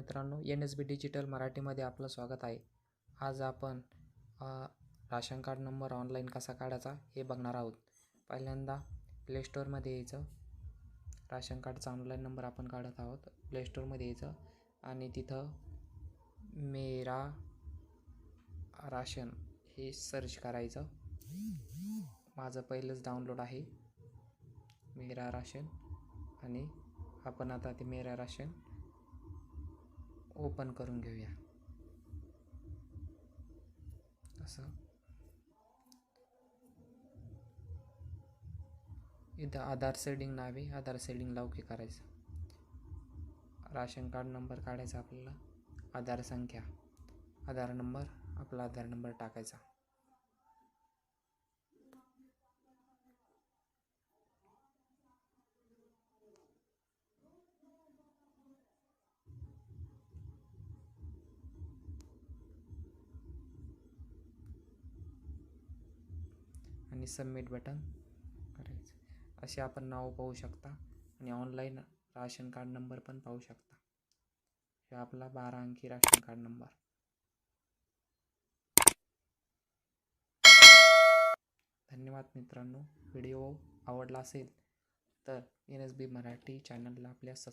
मित्रांनो N S बी digital मराठीमध्ये आपलं स्वागत आहे. आज आपण राशन कार्ड नंबर ऑनलाईन कसा काढायचा हे बघणार आहोत. पहिल्यांदा प्लेस्टोअरमध्ये यायचं. राशन कार्डचा ऑनलाईन नंबर आपण काढत आहोत. प्लेस्टोअरमध्ये यायचं. आणि तिथं मेरा राशन हे सर्च करायचं. माझं पहिलंच डाउनलोड आहे. मेरा राशन. आणि आपण आता ते मेरा राशन ओपन करून घेऊया. असं. इथं आधार सेडिंग नाव आहे. आधार सेडिंग ओके करायचं. राशन कार्ड नंबर काढायचा आपल्याला. आधार संख्या. आधार नंबर. आपला आधार नंबर टाकायचा. आणि सबमिट बटन करायचं. असे आपण नाव पाहू शकता आणि ऑनलाईन राशन कार्ड नंबर पण पाहू शकता. हे आपला बारा अंकी राशन कार्ड नंबर धन्यवाद मित्रांनो. व्हिडिओ आवडला असेल तर एन एस बी मराठी चॅनलला आपल्या सबस्क्राईब